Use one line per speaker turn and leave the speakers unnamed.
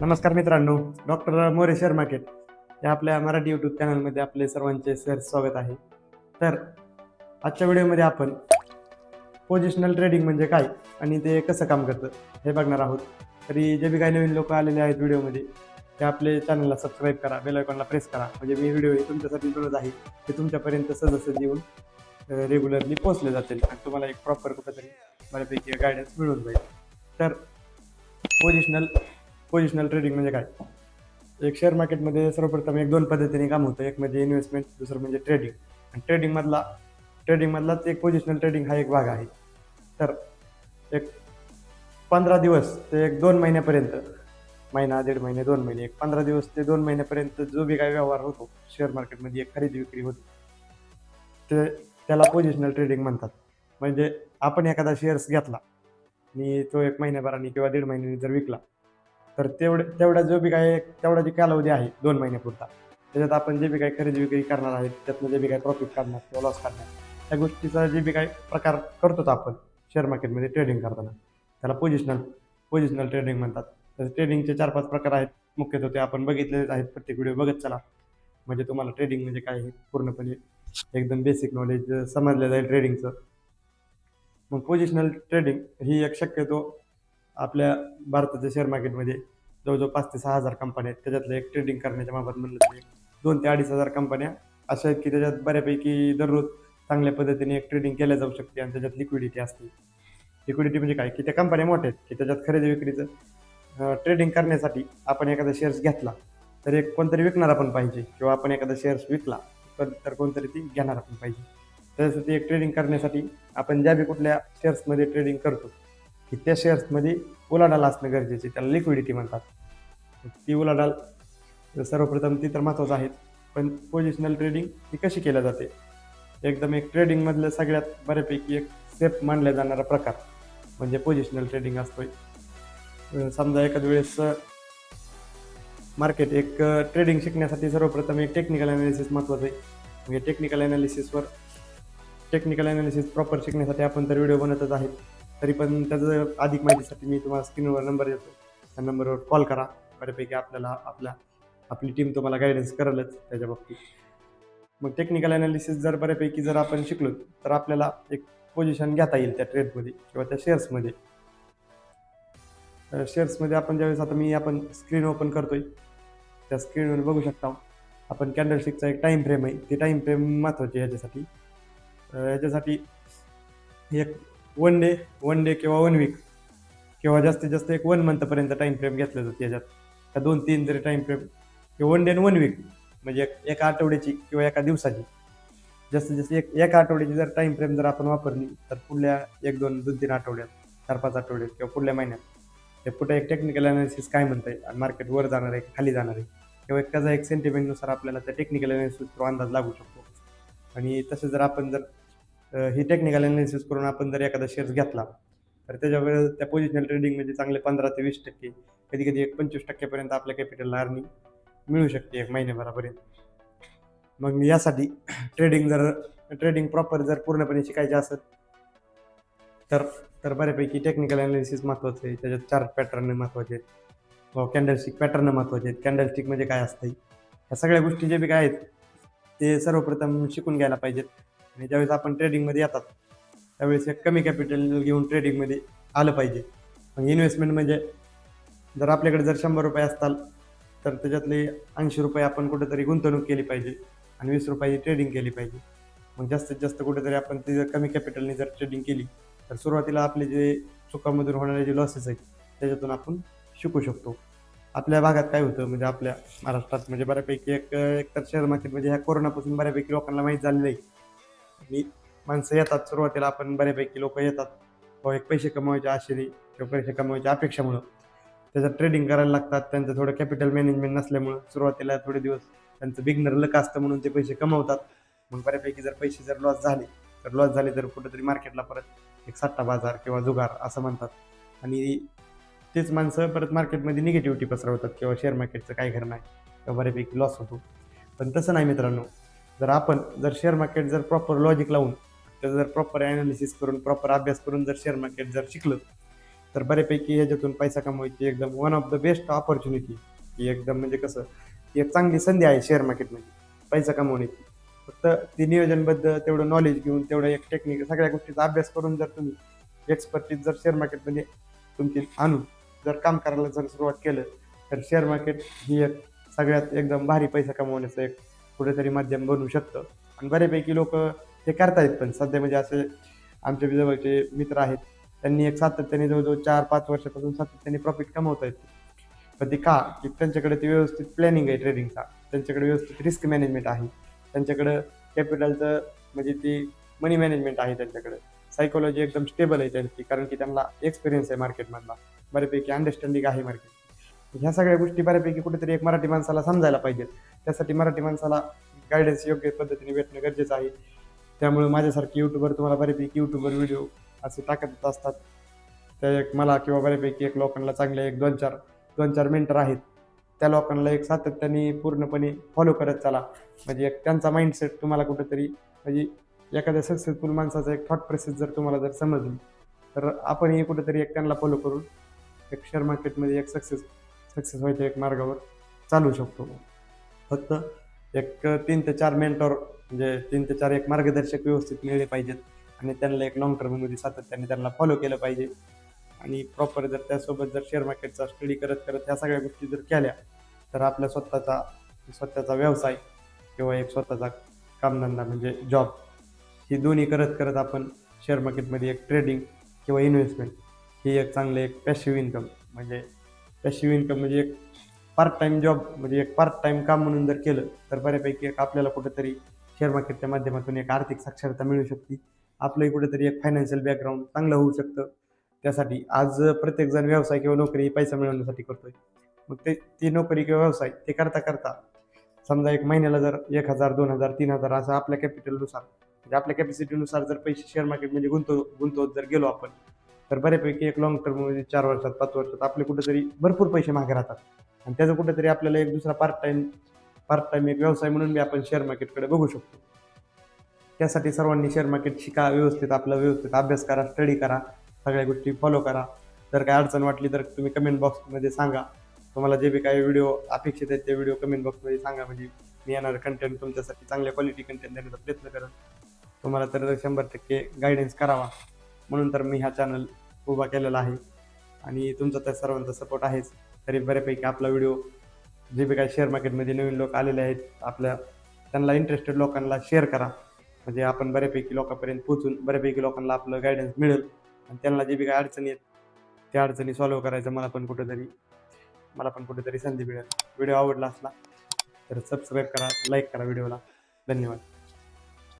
नमस्कार मित्रांनो doctor More share market या आपल्या मराठी यूट्यूब चॅनलमध्ये आपले सर्वांचे सर स्वागत आहे. तर आजच्या व्हिडिओमध्ये आपण पोझिशनल ट्रेडिंग म्हणजे काय आणि ते कसं काम करतं हे बघणार आहोत. तरी जे बी काही नवीन लोक आलेले आहेत व्हिडिओमध्ये ते आपले चॅनलला सबस्क्राईब करा बेल आयकॉनला प्रेस करा. म्हणजे मी व्हिडिओ हे तुमच्यासाठी बनवत आहे ते तुमच्यापर्यंत सदस्य येऊन रेग्युलरली पोहोचले जातील आणि तुम्हाला एक प्रॉपर कुठंतरी बऱ्यापैकी गायडन्स मिळून जाईल. तर पोझिशनल पोझिशनल ट्रेडिंग म्हणजे काय? एक शेअर मार्केटमध्ये सर्वप्रथम एक दोन पद्धतीने काम होतं. एक म्हणजे इन्व्हेस्टमेंट दुसरं म्हणजे ट्रेडिंग आणि ट्रेडिंगमधला ट्रेडिंगमधलाच एक पोझिशनल ट्रेडिंग हा एक भाग आहे. तर एक पंधरा दिवस ते एक दोन महिन्यापर्यंत महिना दीड महिने दोन महिने एक पंधरा दिवस ते दोन महिन्यापर्यंत जो बी काय व्यवहार होतो शेअर मार्केटमध्ये एक खरेदी विक्री होते. ते त्याला पोझिशनल ट्रेडिंग म्हणतात. म्हणजे आपण एखादा शेअर्स घेतला आणि तो एक महिन्याभराने किंवा दीड महिन्याने जर विकला तर तेवढे तेवढा जो बी काय तेवढा जे कालावधी आहे दोन महिन्यापुरता त्याच्यात आपण जे बी काय खरेदी विक्री करणार आहेत त्यातनं जे बी काय प्रॉफिट काढणार किंवा लॉस काढणार त्या गोष्टीचा जे बी काय प्रकार करतो आपण शेअर मार्केटमध्ये ट्रेडिंग करताना त्याला पोझिशनल पोझिशनल ट्रेडिंग म्हणतात. तर ट्रेडिंगचे चार पाच प्रकार आहेत. मुख्यतः ते आपण बघितलेलेच आहेत. प्रत्येक व्हिडिओ बघत चला. म्हणजे तुम्हाला ट्रेडिंग म्हणजे काय हे पूर्णपणे एकदम बेसिक नॉलेज समजलं जाईल ट्रेडिंगचं मग पोझिशनल ट्रेडिंग ही एक शक्यतो आपल्या भारताच्या शेअर मार्केटमध्ये जवळजवळ पाच ते सहा हजार कंपन्या आहेत. त्याच्यातलं एक ट्रेडिंग करण्याच्या बाबत म्हणलं तरी दोन ते अडीच हजार कंपन्या अशा आहेत की त्याच्यात बऱ्यापैकी दररोज चांगल्या पद्धतीने एक ट्रेडिंग केल्या जाऊ शकते आणि त्याच्यात लिक्विडिटी असते. लिक्विडिटी म्हणजे काय? की त्या कंपन्या मोठ्या आहेत. की त्याच्यात खरेदी विक्रीचं ट्रेडिंग करण्यासाठी आपण एखादा शेअर्स घेतला तर एक कोणतरी विकणारा पण पाहिजे किंवा आपण एखादा शेअर्स विकला तर कोणतरी ती घेणार पण पाहिजे. त्यासाठी एक ट्रेडिंग करण्यासाठी आपण ज्या बी कुठल्या शेअर्समध्ये ट्रेडिंग करतो की त्या शेअर्समध्ये उलाढाल असणं गरजेचे त्याला लिक्विडिटी म्हणतात. ती उलाढाल सर्वप्रथम ती तर महत्त्वाचं आहे पण पोझिशनल ट्रेडिंग ही कशी केल्या जाते? एकदम एक ट्रेडिंगमधलं सगळ्यात बऱ्यापैकी एक सेफ मानला जाणारा प्रकार म्हणजे पोझिशनल ट्रेडिंग असतोय. समजा एखाद्या वेळेस मार्केट एक ट्रेडिंग शिकण्यासाठी सर्वप्रथम एक टेक्निकल अनालिसिस महत्त्वाचं आहे. म्हणजे टेक्निकल अनालिसिसवर टेक्निकल अनालिसिस प्रॉपर शिकण्यासाठी आपण तर व्हिडिओ बनतच आहेत. तरी पण त्याचं अधिक माहितीसाठी मी तुम्हाला स्क्रीनवर नंबर देतो. त्या नंबरवर कॉल करा. बऱ्यापैकी आपल्याला आपल्या आपली टीम तुम्हाला गायडन्स करलच त्याच्या बाबतीत. मग टेक्निकल अनालिसिस जर बऱ्यापैकी जर आपण शिकलो तर आपल्याला एक पोझिशन घेता येईल त्या ट्रेडमध्ये किंवा त्या शेअर्समध्ये शेअर्समध्ये आपण ज्यावेळेस आता मी आपण स्क्रीन ओपन करतोय त्या स्क्रीनवर बघू शकता. आपण कॅन्डलस्टिकचा एक टाईम फ्रेम आहे. ते टाईम फ्रेम महत्त्वाचे याच्यासाठी. ह्याच्यासाठी ह्याच्यासाठी एक वन डे वन डे किंवा वन वीक किंवा जास्तीत जास्त एक वन मंथपर्यंत टाईम फ्रेम घेतलं जातं याच्यात. का दोन तीन जरी टाईम फ्रेम किंवा वन डे आणि वन वीक म्हणजे एक एका आठवड्याची किंवा एका दिवसाची. जास्तीत जास्त एक एका आठवड्याची जर टाईम फ्रेम जर आपण वापरली तर पुढल्या एक दोन दोन तीन आठवड्यात चार पाच आठवड्यात किंवा पुढल्या महिन्यात ते कुठे एक टेक्निकल अनालिसिस काय म्हणत आहे आणि मार्केट वर जाणार आहे खाली जाणार आहे किंवा एक त्याचा एक सेंटिमेंटनुसार आपल्याला त्या टेक्निकल अनालिसिस थ्रू अंदाज लागू शकतो. आणि तसं जर आपण जर ही टेक्निकल अनालिसिस करून आपण जर एखादा शेअर्स घेतला तर त्याच्यावर त्या पोझिशनल ट्रेडिंगमध्ये चांगले पंधरा ते वीस टक्के कधी कधी एक पंचवीस टक्क्यापर्यंत आपल्या कॅपिटलला अर्निंग मिळू शकते एक महिन्याभरापर्यंत. मग यासाठी ट्रेडिंग जर ट्रेडिंग प्रॉपर जर पूर्णपणे शिकायचे असेल तर तर बऱ्यापैकी टेक्निकल अनालिसिस महत्त्वाचं आहे. त्याच्यात चार्ट पॅटर्न महत्त्वाचे आहेत. कॅन्डलस्टिक पॅटर्न महत्त्वाचे आहेत. कॅन्डलस्टिक म्हणजे काय असतं ह्या सगळ्या गोष्टी जे बी काय आहेत ते सर्वप्रथम शिकून घ्यायला पाहिजेत. आणि ज्यावेळेस आपण ट्रेडिंगमध्ये येतात त्यावेळेस एक कमी कॅपिटल घेऊन ट्रेडिंगमध्ये आलं पाहिजे. मग इन्व्हेस्टमेंट म्हणजे जर आपल्याकडे जर शंभर रुपये असताल तर त्याच्यातले ऐंशी रुपये आपण कुठेतरी गुंतवणूक केली पाहिजे आणि वीस रुपयाची ट्रेडिंग केली पाहिजे. मग जास्तीत जास्त कुठेतरी आपण ते जर कमी कॅपिटलने जर ट्रेडिंग केली तर सुरुवातीला आपले जे चुकामधून होणारे जे लॉसेस आहेत त्याच्यातून आपण शिकू शकतो. आपल्या भागात काय होतं म्हणजे आपल्या महाराष्ट्रात म्हणजे बऱ्यापैकी एक एकतर शेअर मार्केट म्हणजे ह्या कोरोनापासून बऱ्यापैकी लोकांना माहीत झालेलं आहे आणि माणसं येतात सुरुवातीला आपण बऱ्यापैकी लोक येतात. व एक पैसे कमवायच्या आशेने किंवा पैसे कमवायच्या अपेक्षामुळं. त्याच्यात ट्रेडिंग करायला लागतात त्यांचं थोडं कॅपिटल मॅनेजमेंट नसल्यामुळं सुरुवातीला थोडे दिवस त्यांचं बिगनर लक असतं म्हणून ते पैसे कमवतात. मग बऱ्यापैकी जर पैसे जर लॉस झाले तर लॉस झाले तर कुठंतरी मार्केटला परत एक सट्टा बाजार किंवा जुगार असं म्हणतात. आणि तेच माणसं परत मार्केटमध्ये निगेटिव्हिटी पसरवतात किंवा शेअर मार्केटचं काय घर नाही किंवा बऱ्यापैकी लॉस होतो. पण तसं नाही मित्रांनो. जर आपण जर शेअर मार्केट जर प्रॉपर लॉजिक लावून त्याचं जर प्रॉपर ॲनालिसिस करून प्रॉपर अभ्यास करून जर शेअर मार्केट जर शिकलं तर बऱ्यापैकी ह्याच्यातून पैसा कमवायची एकदम one of the best opportunity की एकदम म्हणजे कसं ही एक चांगली संधी आहे शेअर मार्केटमध्ये पैसा कमवण्याची. फक्त ती नियोजनबद्ध तेवढं नॉलेज घेऊन तेवढं एक टेक्निक सगळ्या गोष्टीचा अभ्यास करून जर तुम्ही एक्सपर्टीज जर शेअर मार्केटमध्ये तुमची आणून जर काम करायला जर सुरुवात केलं तर शेअर मार्केट ही एक सगळ्यात एकदम भारी पैसा कमवण्याचं एक कुठेतरी माध्यम बनू शकतं. आणि बऱ्यापैकी लोक हे करतायत पण. सध्या म्हणजे असे आमच्या जवळचे मित्र आहेत. त्यांनी एक सातत्याने जवळजवळ चार पाच वर्षापासून सातत्याने प्रॉफिट कमवत आहेत पण ते का? की त्यांच्याकडे ते व्यवस्थित प्लॅनिंग आहे ट्रेडिंगचा त्यांच्याकडे व्यवस्थित रिस्क मॅनेजमेंट आहे. त्यांच्याकडं कॅपिटलचं म्हणजे ती मनी मॅनेजमेंट आहे त्यांच्याकडे. सायकोलॉजी एकदम स्टेबल आहे त्यांची. कारण की त्यांना एक्सपिरियन्स आहे मार्केटमधला बऱ्यापैकी अंडरस्टँडिंग आहे मार्केट ह्या सगळ्या गोष्टी बऱ्यापैकी कुठेतरी एक मराठी माणसाला समजायला पाहिजेत. त्यासाठी मराठी माणसाला गायडन्स योग्य पद्धतीने भेटणं गरजेचं आहे. त्यामुळे माझ्यासारखे यूट्यूबर तुम्हाला बऱ्यापैकी यूट्यूबर व्हिडिओ असे टाकत असतात. त्या एक मला किंवा बऱ्यापैकी एक लोकांना चांगले एक दोन चार दोन चार मेंटर आहेत. त्या लोकांना एक सातत्याने पूर्णपणे फॉलो करत चला. म्हणजे एक त्यांचा माइंडसेट तुम्हाला कुठेतरी म्हणजे एखाद्या सक्सेसफुल माणसाचा एक थॉट प्रोसेस जर तुम्हाला जर समजली तर आपणही कुठेतरी एक त्यांना फॉलो करून एक शेअर मार्केटमध्ये एक सक्सेस सक्सेस व्हायच्या एक मार्गावर चालू शकतो. फक्त एक तीन ते चार मेंटॉर म्हणजे तीन ते चार एक मार्गदर्शक व्यवस्थित मिळले पाहिजेत आणि त्यांना एक लॉंग टर्ममध्ये सातत्याने त्यांना फॉलो केलं पाहिजे. आणि प्रॉपर जर त्यासोबत जर शेअर मार्केटचा स्टडी करत करत ह्या सगळ्या गोष्टी जर केल्या तर आपल्या स्वतःचा स्वतःचा व्यवसाय किंवा एक स्वतःचा कामधंदा म्हणजे जॉब ही दोन्ही करत करत आपण शेअर मार्केटमध्ये एक ट्रेडिंग किंवा इन्व्हेस्टमेंट ही एक चांगलं एक पॅशिव्ह इन्कम म्हणजे पॅशिव्ह इन्कम म्हणजे एक पार्ट टाइम जॉब म्हणजे एक पार्ट टाइम काम म्हणून जर केलं तर बऱ्यापैकी एक आपल्याला कुठेतरी शेअर मार्केटच्या माध्यमातून एक आर्थिक साक्षरता मिळू शकते. आपलंही कुठेतरी एक फायनान्शियल बॅकग्राऊंड चांगलं होऊ शकतं. त्यासाठी आज प्रत्येकजण व्यवसाय किंवा नोकरी पैसा मिळवण्यासाठी करतोय. मग ते ती नोकरी किंवा व्यवसाय ते करता करता समजा एक महिन्याला जर एक हजार दोन हजार तीन हजार असं आपल्या कॅपिटलनुसार म्हणजे आपल्या कॅपॅसिटीनुसार जर पैसे शेअर मार्केटमध्ये गुंतव गुंतवत जर गेलो आपण तर बऱ्यापैकी एक लॉंग टर्ममध्ये चार वर्षात पाच वर्षात आपले कुठेतरी भरपूर पैसे मागे राहतात. आणि त्याचं कुठेतरी आपल्याला एक दुसरा पार्ट टाईम पार्ट टाईम एक व्यवसाय म्हणून बी आपण शेअर मार्केटकडे बघू शकतो. त्यासाठी सर्वांनी शेअर मार्केट शिका व्यवस्थित आपला व्यवस्थित अभ्यास करा स्टडी करा सगळ्या गोष्टी फॉलो करा. जर काय अडचण वाटली तर तुम्ही कमेंट बॉक्समध्ये सांगा. तुम्हाला जे बी काही व्हिडिओ अपेक्षित आहेत ते व्हिडिओ कमेंट बॉक्समध्ये सांगा. म्हणजे मी येणारं कंटेंट तुमच्यासाठी चांगल्या क्वालिटी कंटेंट देण्याचा प्रयत्न करेन तुम्हाला तर शंभर टक्के गायडन्स करावा. म्हणून तर मी हा चॅनल उभा केलेला आहे. आणि तुमचा त्या सर्वांचा सपोर्ट आहेच. तरी बऱ्यापैकी आपला व्हिडिओ जे बी काही शेअर मार्केटमध्ये नवीन लोक आलेले आहेत आपल्या त्यांना इंटरेस्टेड लोकांना शेअर करा. म्हणजे आपण बऱ्यापैकी लोकांपर्यंत पोहोचून बऱ्यापैकी लोकांना आपलं गायडन्स मिळेल. आणि त्यांना जे बी काही अडचणी आहेत त्या अडचणी सॉल्व्ह करायचं मला पण कुठेतरी मला पण कुठेतरी संधी मिळेल. व्हिडिओ आवडला असला तर सबस्क्राईब करा लाईक करा व्हिडिओला धन्यवाद.